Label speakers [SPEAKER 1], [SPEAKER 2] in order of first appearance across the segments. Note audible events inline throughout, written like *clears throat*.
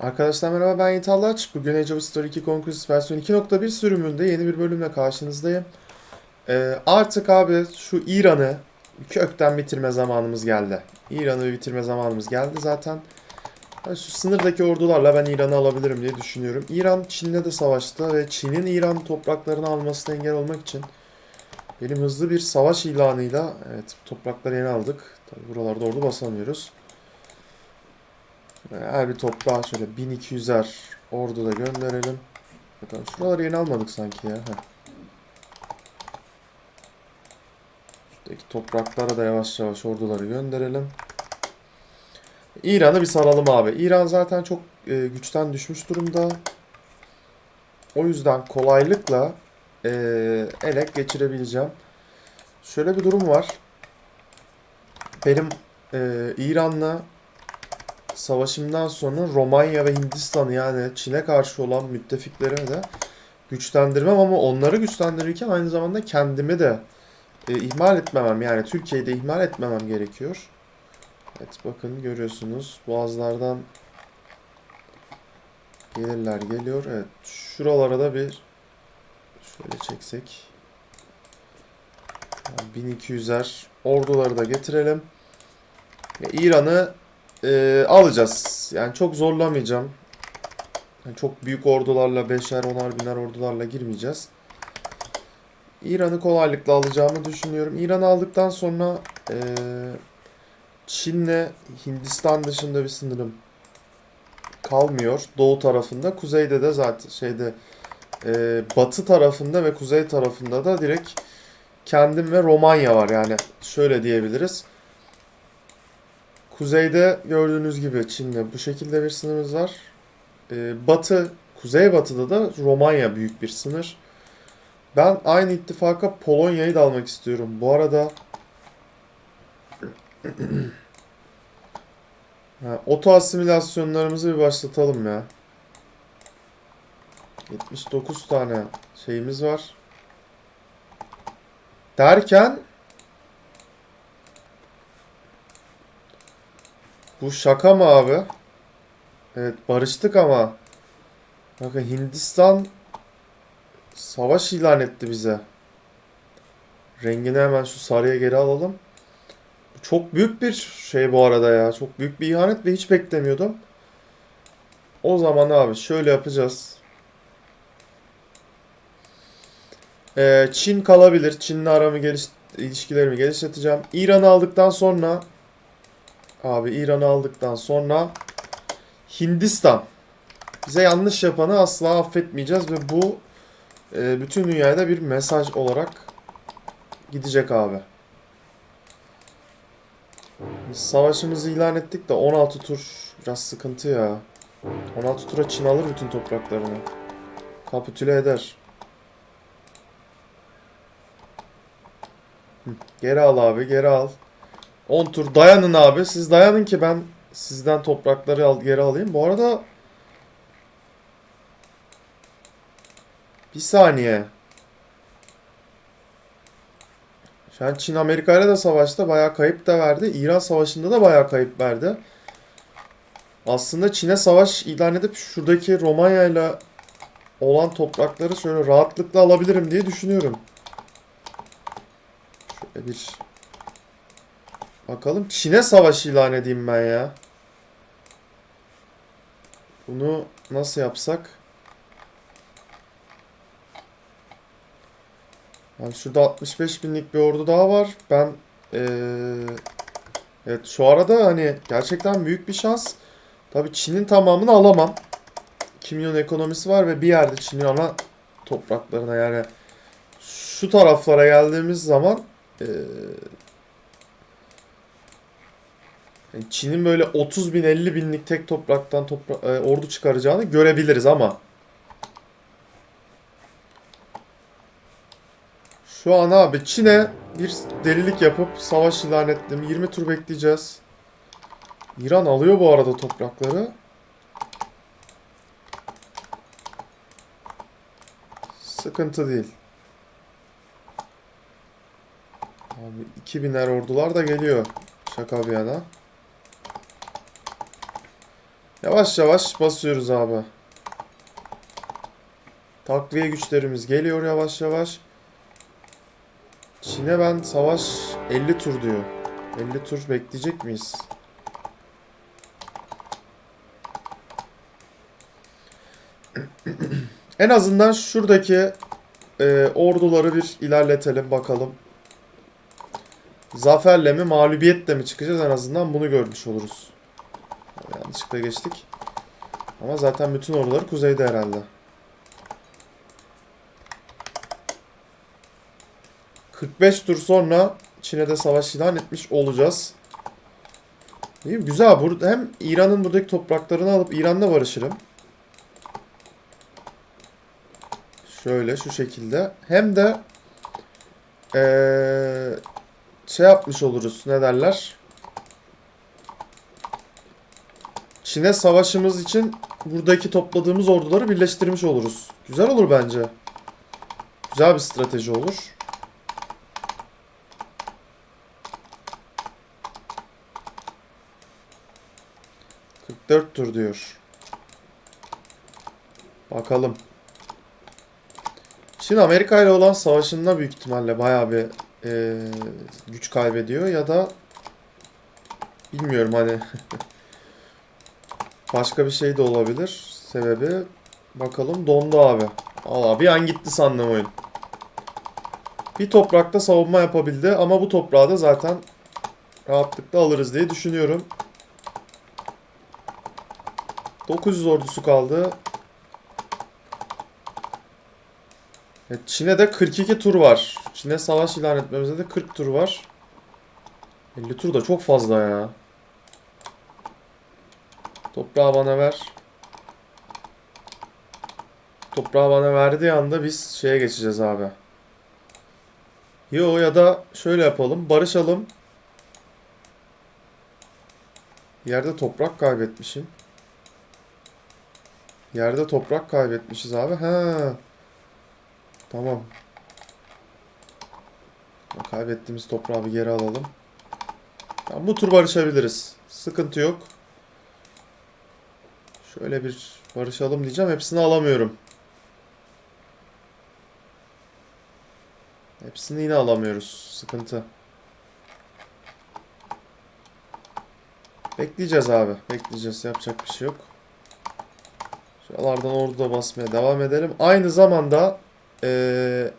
[SPEAKER 1] Arkadaşlar merhaba ben Yiğit Allaç. Bugün Age of Story 2 Conquest versiyon 2.1 sürümünde yeni bir bölümle karşınızdayım. Ee, artık abi şu İran'ı kökten bitirme zamanımız geldi. İran'ı bitirme zamanımız geldi zaten. Yani şu sınırdaki ordularla ben İran'ı alabilirim diye düşünüyorum. İran Çin'le de savaştı ve Çin'in İran topraklarını almasına engel olmak için benim hızlı bir savaş ilanıyla evet toprakları yeni aldık. Tabii buralarda ordu basamıyoruz. Her bir toprağa şöyle 1200'er ordu da gönderelim. Bakalım şuraları yeni almadık sanki ya. Heh. Şuradaki topraklara da yavaş yavaş orduları gönderelim. İran'ı bir saralım abi. İran zaten çok e, güçten düşmüş durumda. O yüzden kolaylıkla e, ele geçirebileceğim. Şöyle bir durum var. Benim e, İran'la savaşımdan sonra Romanya ve Hindistan'ı yani Çin'e karşı olan müttefiklerimi de güçlendirmem ama onları güçlendirirken aynı zamanda kendimi de e, ihmal etmemem yani Türkiye'yi de ihmal etmemem gerekiyor. Evet bakın görüyorsunuz boğazlardan gelirler geliyor. Evet şuralara da bir şöyle çeksek 1200'er orduları da getirelim. İran'ı e, alacağız. Yani çok zorlamayacağım. Yani çok büyük ordularla, beşer, onar biner ordularla girmeyeceğiz. İran'ı kolaylıkla alacağımı düşünüyorum. İran'ı aldıktan sonra e, Çin'le Hindistan dışında bir sınırım kalmıyor. Doğu tarafında. Kuzeyde de zaten şeyde e, batı tarafında ve kuzey tarafında da direkt kendim ve Romanya var. Yani şöyle diyebiliriz. Kuzeyde gördüğünüz gibi Çin'le bu şekilde bir sınırımız var. Ee, batı, kuzeybatıda da Romanya büyük bir sınır. Ben aynı ittifaka Polonya'yı da almak istiyorum. Bu arada *clears throat* ha, oto asimilasyonlarımızı bir başlatalım ya. 79 tane şeyimiz var. Derken Bu şaka mı abi? Evet barıştık ama. Bakın Hindistan savaş ilan etti bize. Rengini hemen şu sarıya geri alalım. Çok büyük bir şey bu arada ya. Çok büyük bir ihanet ve hiç beklemiyordum. O zaman abi şöyle yapacağız. Ee, Çin kalabilir. Çin'le aramı geliş ilişkilerimi geliştireceğim. İran'ı aldıktan sonra Abi İran'ı aldıktan sonra Hindistan. Bize yanlış yapanı asla affetmeyeceğiz ve bu e, bütün dünyaya da bir mesaj olarak gidecek abi. Biz savaşımızı ilan ettik de 16 tur biraz sıkıntı ya. 16 tura Çin alır bütün topraklarını. Kapitüle eder. Geri al abi geri al. 10 tur dayanın abi. Siz dayanın ki ben sizden toprakları al, geri alayım. Bu arada bir saniye. Şu an Çin Amerika ile de savaşta bayağı kayıp da verdi. İran savaşında da bayağı kayıp verdi. Aslında Çin'e savaş ilan edip şuradaki Romanya ile olan toprakları şöyle rahatlıkla alabilirim diye düşünüyorum. Şöyle bir Bakalım Çin'e savaş ilan edeyim ben ya. Bunu nasıl yapsak? Yani şurada 65 binlik bir ordu daha var. Ben ee, evet şu arada hani gerçekten büyük bir şans. Tabii Çin'in tamamını alamam. 2 milyon ekonomisi var ve bir yerde Çin'in ana topraklarına yani şu taraflara geldiğimiz zaman ee, Çin'in böyle 30 bin 50 binlik tek topraktan topra e, ordu çıkaracağını görebiliriz ama şu an abi Çin'e bir delilik yapıp savaş ilan ettim. 20 tur bekleyeceğiz. İran alıyor bu arada toprakları. Sıkıntı değil. Abi 2000'er ordular da geliyor. Şaka bir yana. Yavaş yavaş basıyoruz abi. Takviye güçlerimiz geliyor yavaş yavaş. Çin'e ben savaş 50 tur diyor. 50 tur bekleyecek miyiz? *clears throat* En azından şuradaki e, orduları bir ilerletelim bakalım. Zaferle mi mağlubiyetle mi çıkacağız en azından bunu görmüş oluruz. Yanlışlıkla geçtik. Ama zaten bütün orduları kuzeyde herhalde. ...45 tur sonra Çin'e de savaş ilan etmiş olacağız. İyi, güzel. Burada hem İran'ın buradaki topraklarını alıp İran'la barışırım. Şöyle şu şekilde. Hem de eee, şey yapmış oluruz. Ne derler? Çin'e savaşımız için buradaki topladığımız orduları birleştirmiş oluruz. Güzel olur bence. Güzel bir strateji olur. ...44 tur diyor. Bakalım. Çin Amerika ile olan savaşında büyük ihtimalle bayağı bir e, güç kaybediyor ya da bilmiyorum hani *laughs* başka bir şey de olabilir sebebi bakalım dondu abi. Allah bir an gitti sandım oyun. Bir toprakta savunma yapabildi ama bu toprağı da zaten rahatlıkla alırız diye düşünüyorum. 900 ordusu kaldı. Evet, Çin'e de 42 tur var. Çin'e savaş ilan etmemize de 40 tur var. 50 tur da çok fazla ya. Toprağı bana ver. Toprağı bana verdiği anda biz şeye geçeceğiz abi. Yo ya da şöyle yapalım. Barışalım. Yerde toprak kaybetmişim. Yerde toprak kaybetmişiz abi. Ha. Tamam. Kaybettiğimiz toprağı bir geri alalım. Tamam, bu tur barışabiliriz. Sıkıntı yok. Şöyle bir barışalım diyeceğim. Hepsini alamıyorum. Hepsini yine alamıyoruz. Sıkıntı. Bekleyeceğiz abi. Bekleyeceğiz. Yapacak bir şey yok. Şuralardan ordu da basmaya devam edelim. Aynı zamanda eee,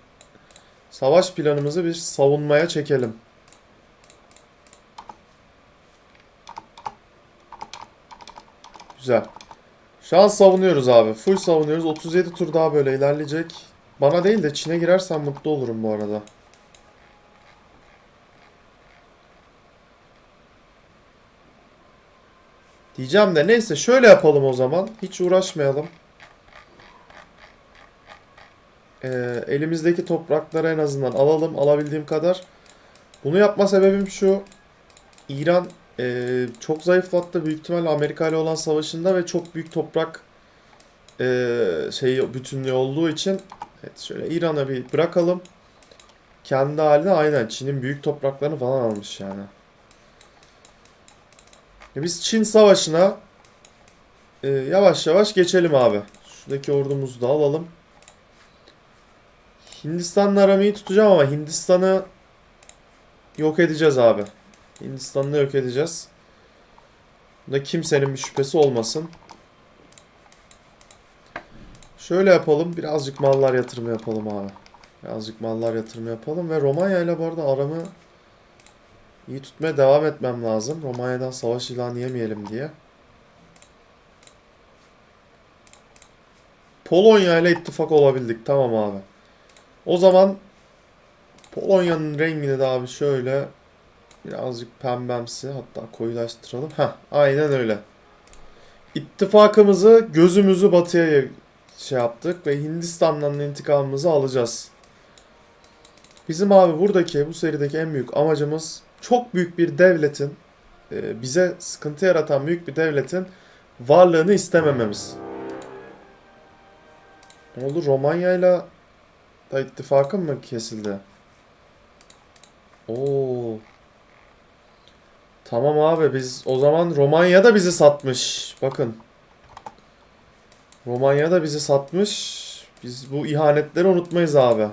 [SPEAKER 1] savaş planımızı bir savunmaya çekelim. Güzel. Şu an savunuyoruz abi. Full savunuyoruz. 37 tur daha böyle ilerleyecek. Bana değil de Çin'e girersen mutlu olurum bu arada. Diyeceğim de neyse şöyle yapalım o zaman. Hiç uğraşmayalım. Ee, elimizdeki toprakları en azından alalım. Alabildiğim kadar. Bunu yapma sebebim şu. İran e, çok zayıflattı. Büyük ihtimalle Amerika ile olan savaşında ve çok büyük toprak e, şey bütünlüğü olduğu için evet şöyle İran'a bir bırakalım. Kendi haline aynen Çin'in büyük topraklarını falan almış yani. Ya Biz Çin savaşına e, yavaş yavaş geçelim abi. Şuradaki ordumuzu da alalım. Hindistan'la aramı iyi tutacağım ama Hindistan'ı yok edeceğiz abi. Hindistan'ı yok edeceğiz. Bunda kimsenin bir şüphesi olmasın. Şöyle yapalım. Birazcık mallar yatırımı yapalım abi. Birazcık mallar yatırımı yapalım ve Romanya ile bu arada aramı iyi tutmaya devam etmem lazım. Romanya'dan savaş ilanı yemeyelim diye. Polonya ile ittifak olabildik. Tamam abi. O zaman Polonya'nın rengini de abi şöyle birazcık pembemsi hatta koyulaştıralım. Heh, aynen öyle. İttifakımızı gözümüzü batıya şey yaptık ve Hindistan'dan intikamımızı alacağız. Bizim abi buradaki bu serideki en büyük amacımız çok büyük bir devletin e, bize sıkıntı yaratan büyük bir devletin varlığını istemememiz. Ne oldu? Romanya'yla da ittifakın mı kesildi? Oo. Tamam abi biz o zaman Romanya da bizi satmış. Bakın. Romanya da bizi satmış. Biz bu ihanetleri unutmayız abi.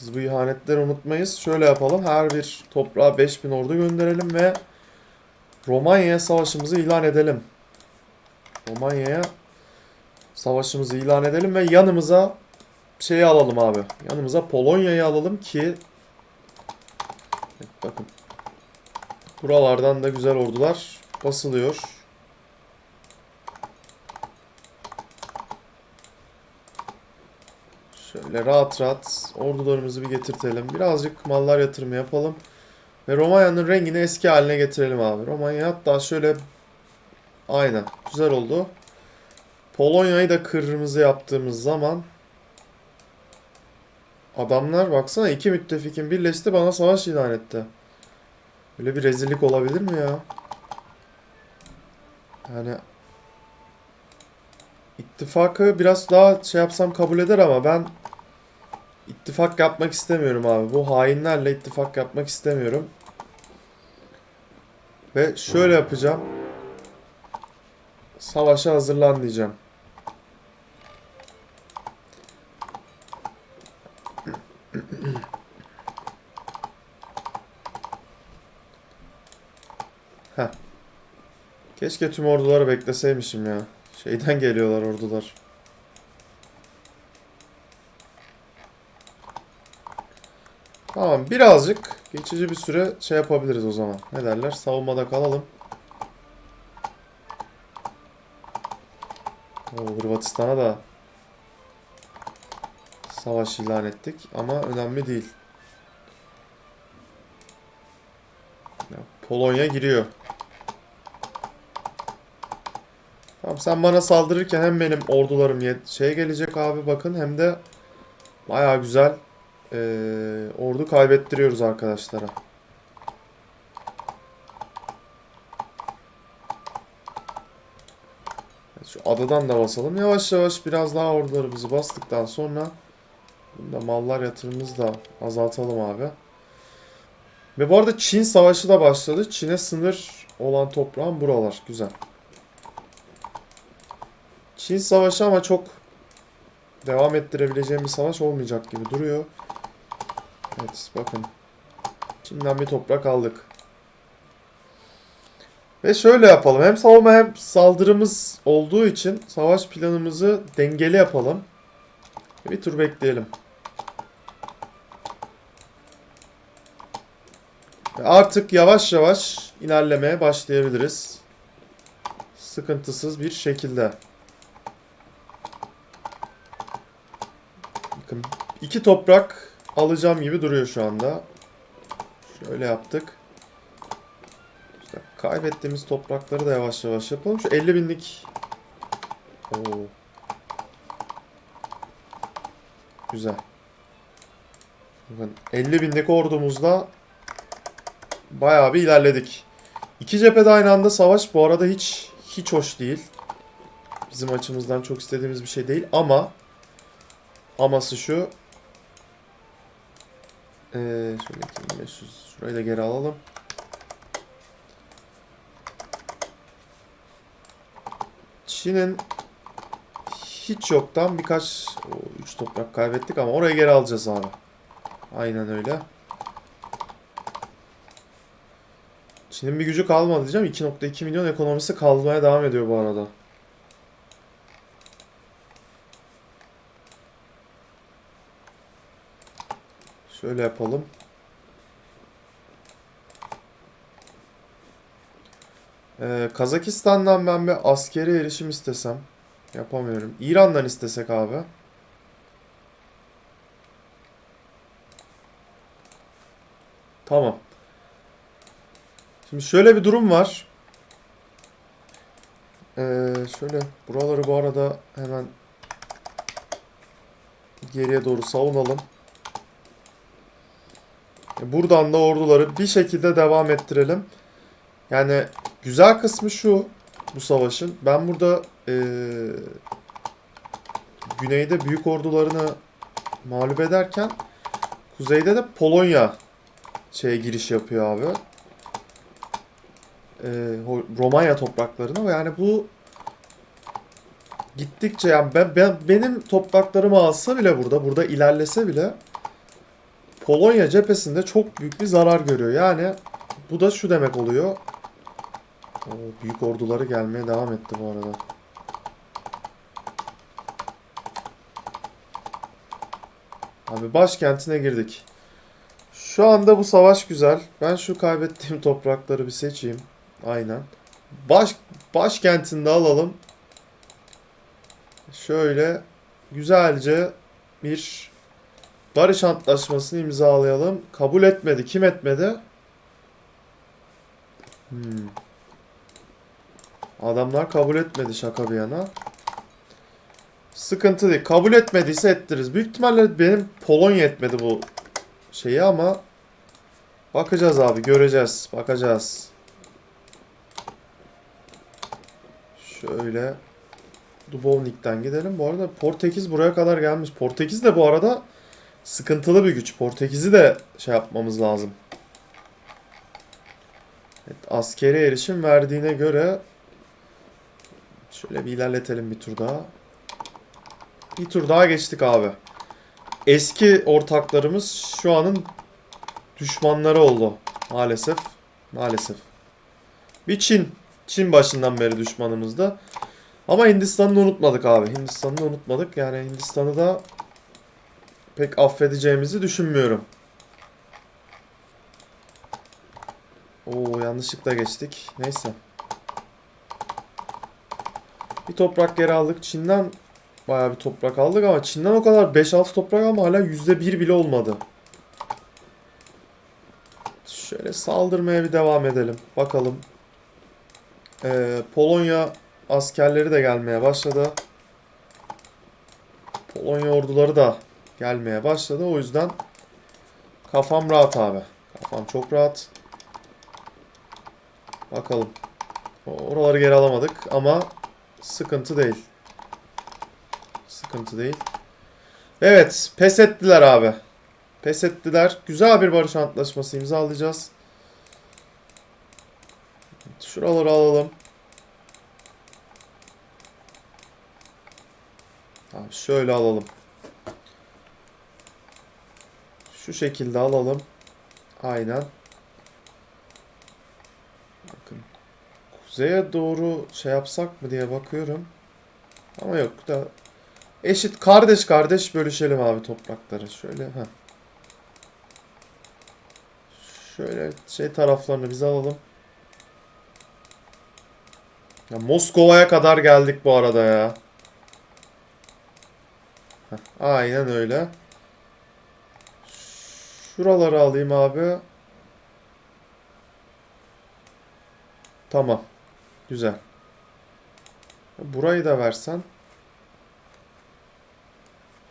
[SPEAKER 1] Biz bu ihanetleri unutmayız. Şöyle yapalım. Her bir toprağa 5000 ordu gönderelim ve Romanya'ya savaşımızı ilan edelim. Romanya'ya savaşımızı ilan edelim ve yanımıza şeyi alalım abi. Yanımıza Polonya'yı alalım ki bakın. Buralardan da güzel ordular basılıyor. Şöyle rahat rahat ordularımızı bir getirtelim. Birazcık mallar yatırımı yapalım. Ve Romanya'nın rengini eski haline getirelim abi. Romanya hatta şöyle aynen güzel oldu. Polonya'yı da kırmızı yaptığımız zaman adamlar baksana iki müttefikin birleşti bana savaş ilan etti. Böyle bir rezillik olabilir mi ya? Yani ittifakı biraz daha şey yapsam kabul eder ama ben ittifak yapmak istemiyorum abi. Bu hainlerle ittifak yapmak istemiyorum. Ve şöyle yapacağım. Savaşa hazırlan diyeceğim. Heh. Keşke tüm orduları bekleseymişim ya. Şeyden geliyorlar ordular. Tamam birazcık geçici bir süre şey yapabiliriz o zaman. Ne derler? Savunmada kalalım. Oo, Hırvatistan'a da savaş ilan ettik ama önemli değil. Ya, Polonya giriyor. Tamam sen bana saldırırken hem benim ordularım şey gelecek abi bakın hem de baya güzel eee, ordu kaybettiriyoruz arkadaşlara. Şu adadan da basalım. Yavaş yavaş biraz daha ordularımızı bastıktan sonra bunda mallar yatırımımızı da azaltalım abi. Ve bu arada Çin savaşı da başladı. Çin'e sınır olan toprağın buralar. Güzel. Çin savaşı ama çok devam ettirebileceğim bir savaş olmayacak gibi duruyor. Evet bakın. Çin'den bir toprak aldık. Ve şöyle yapalım. Hem savunma hem saldırımız olduğu için savaş planımızı dengeli yapalım. Bir tur bekleyelim. Ve artık yavaş yavaş ilerlemeye başlayabiliriz. Sıkıntısız bir şekilde. Bakın iki toprak alacağım gibi duruyor şu anda. Şöyle yaptık. İşte kaybettiğimiz toprakları da yavaş yavaş yapalım. Şu 50 binlik Oo. Güzel. Bakın 50 binlik ordumuzla bayağı bir ilerledik. İki cephede aynı anda savaş bu arada hiç hiç hoş değil. Bizim açımızdan çok istediğimiz bir şey değil ama aması şu. Ee, şöyle 2500 şurayı da geri alalım. Çin'in hiç yoktan birkaç 3 toprak kaybettik ama orayı geri alacağız abi. Aynen öyle. Çin'in bir gücü kalmadı diyeceğim. 2.2 milyon ekonomisi kalmaya devam ediyor bu arada. Şöyle yapalım. Ee, Kazakistan'dan ben bir askeri erişim istesem. Yapamıyorum. İran'dan istesek abi. Tamam. Şimdi şöyle bir durum var. Ee, şöyle buraları bu arada hemen geriye doğru savunalım. Buradan da orduları bir şekilde devam ettirelim. Yani güzel kısmı şu bu savaşın. Ben burada eee, güneyde büyük ordularını mağlup ederken kuzeyde de Polonya şeye giriş yapıyor abi. Ho- Romanya topraklarına yani bu gittikçe yani ben, ben benim topraklarımı alsa bile burada, burada ilerlese bile Polonya cephesinde çok büyük bir zarar görüyor. Yani bu da şu demek oluyor. O büyük orduları gelmeye devam etti bu arada. Abi başkentine girdik. Şu anda bu savaş güzel. Ben şu kaybettiğim *laughs* toprakları bir seçeyim. Aynen. Baş başkentinde alalım. Şöyle güzelce bir barış antlaşmasını imzalayalım. Kabul etmedi. Kim etmedi? Hmm. Adamlar kabul etmedi şaka bir yana. Sıkıntı değil. Kabul etmediyse ettiririz. Büyük ihtimalle benim Polonya etmedi bu şeyi ama bakacağız abi göreceğiz. Bakacağız. Şöyle Dubrovnik'ten gidelim. Bu arada Portekiz buraya kadar gelmiş. Portekiz de bu arada sıkıntılı bir güç. Portekiz'i de şey yapmamız lazım. Evet, askeri erişim verdiğine göre şöyle bir ilerletelim bir tur daha. Bir tur daha geçtik abi. Eski ortaklarımız şu anın düşmanları oldu. Maalesef. Maalesef. Bir Çin. Çin başından beri düşmanımızda. Ama Hindistan'ı unutmadık abi. Hindistan'ı unutmadık. Yani Hindistan'ı da pek affedeceğimizi düşünmüyorum. Oo yanlışlıkla geçtik. Neyse. Bir toprak geri aldık. Çin'den bayağı bir toprak aldık ama Çin'den o kadar 5-6 toprak ama hala %1 bile olmadı. Şöyle saldırmaya bir devam edelim. Bakalım. Ee, Polonya askerleri de gelmeye başladı. Polonya orduları da gelmeye başladı. O yüzden kafam rahat abi. Kafam çok rahat. Bakalım. Oraları geri alamadık ama sıkıntı değil. Sıkıntı değil. Evet, pes ettiler abi. Pes ettiler. Güzel bir barış antlaşması imzalayacağız. Şuraları alalım. Abi şöyle alalım. Şu şekilde alalım. Aynen. Bakın. Kuzeye doğru şey yapsak mı diye bakıyorum. Ama yok da eşit kardeş kardeş bölüşelim abi toprakları. Şöyle ha. Şöyle şey taraflarını biz alalım. Ya Moskova'ya kadar geldik bu arada ya. Heh, aynen öyle. Şuraları alayım abi. Tamam. Güzel. Burayı da versen.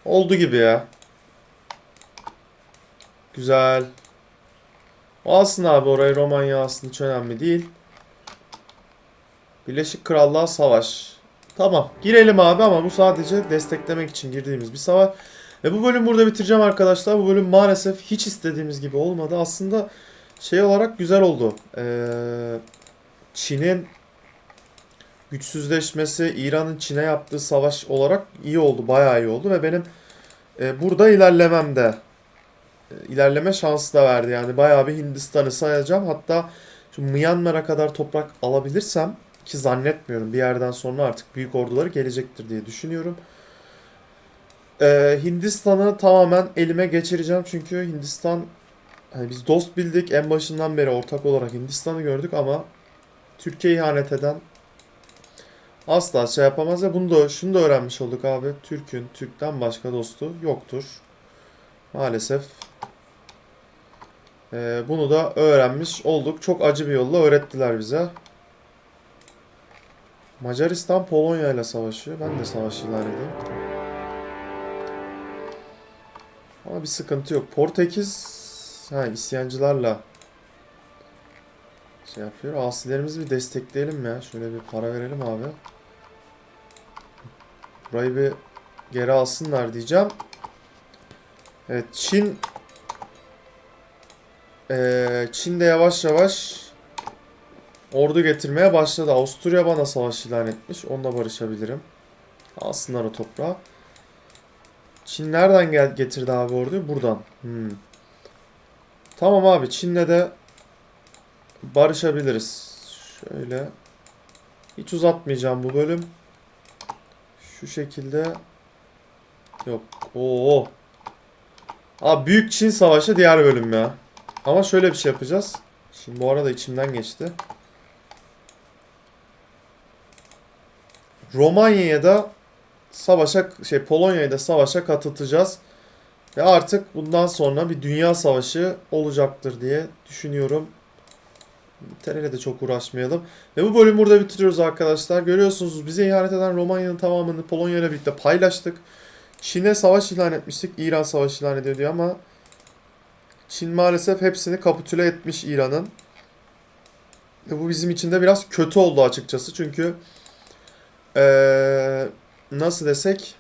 [SPEAKER 1] Oldu gibi ya. Güzel. Alsın abi orayı Romanya alsın hiç önemli değil. Birleşik Krallığa savaş. Tamam girelim abi ama bu sadece desteklemek için girdiğimiz bir savaş. Ve bu bölüm burada bitireceğim arkadaşlar. Bu bölüm maalesef hiç istediğimiz gibi olmadı. Aslında şey olarak güzel oldu. Ee, Çin'in güçsüzleşmesi, İran'ın Çin'e yaptığı savaş olarak iyi oldu. Bayağı iyi oldu ve benim e, burada ilerlemem de e, ilerleme şansı da verdi. Yani bayağı bir Hindistan'ı sayacağım. Hatta şu Myanmar'a kadar toprak alabilirsem ki zannetmiyorum bir yerden sonra artık büyük orduları gelecektir diye düşünüyorum. Ee, Hindistan'ı tamamen elime geçireceğim çünkü Hindistan hani biz dost bildik en başından beri ortak olarak Hindistan'ı gördük ama Türkiye ihanet eden asla şey yapamaz ve bunu da şunu da öğrenmiş olduk abi. Türk'ün Türk'ten başka dostu yoktur. Maalesef. Ee, bunu da öğrenmiş olduk. Çok acı bir yolla öğrettiler bize. Macaristan Polonya ile savaşıyor. Ben de savaş ilan edeyim. Ama bir sıkıntı yok. Portekiz ha, isyancılarla şey yapıyor. Asilerimizi bir destekleyelim ya. Şöyle bir para verelim abi. Burayı bir geri alsınlar diyeceğim. Evet Çin Ee, Çin de yavaş yavaş ordu getirmeye başladı. Avusturya bana savaş ilan etmiş. Onunla barışabilirim. Alsınlar o toprağı. Çin nereden gel getirdi abi orduyu? Buradan. Hmm. Tamam abi Çin'le de barışabiliriz. Şöyle. Hiç uzatmayacağım bu bölüm. Şu şekilde. Yok. Oo. Abi Büyük Çin Savaşı diğer bölüm ya. Ama şöyle bir şey yapacağız. Şimdi bu arada içimden geçti. Romanya'ya da savaşa şey Polonya'ya da savaşa katılacağız. Ve artık bundan sonra bir dünya savaşı olacaktır diye düşünüyorum. İngiltere'yle de çok uğraşmayalım. Ve bu bölümü burada bitiriyoruz arkadaşlar. Görüyorsunuz bize ihanet eden Romanya'nın tamamını Polonya ile birlikte paylaştık. Çin'e savaş ilan etmiştik. İran savaş ilan ediyor diyor ama Çin maalesef hepsini kapitüle etmiş İran'ın. Ve bu bizim için de biraz kötü oldu açıkçası. Çünkü eee, nasıl desek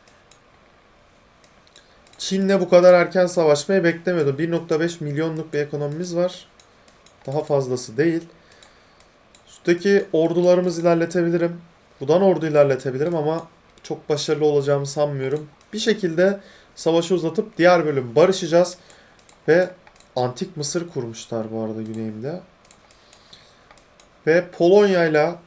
[SPEAKER 1] Çin'le bu kadar erken savaşmayı beklemiyordum. 1.5 milyonluk bir ekonomimiz var. Daha fazlası değil. Üstteki ordularımızı ilerletebilirim. Buradan ordu ilerletebilirim ama çok başarılı olacağımı sanmıyorum. Bir şekilde savaşı uzatıp diğer bölüm barışacağız. Ve Antik Mısır kurmuşlar bu arada güneyimde. Ve Polonya'yla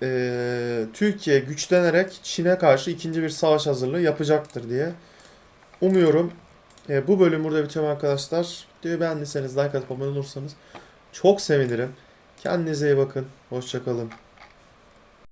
[SPEAKER 1] kendi Türkiye güçlenerek Çin'e karşı ikinci bir savaş hazırlığı yapacaktır diye umuyorum. E, bu bölüm burada bitiyor arkadaşlar. Videoyu beğendiyseniz like atıp abone olursanız çok sevinirim. Kendinize iyi bakın. Hoşçakalın.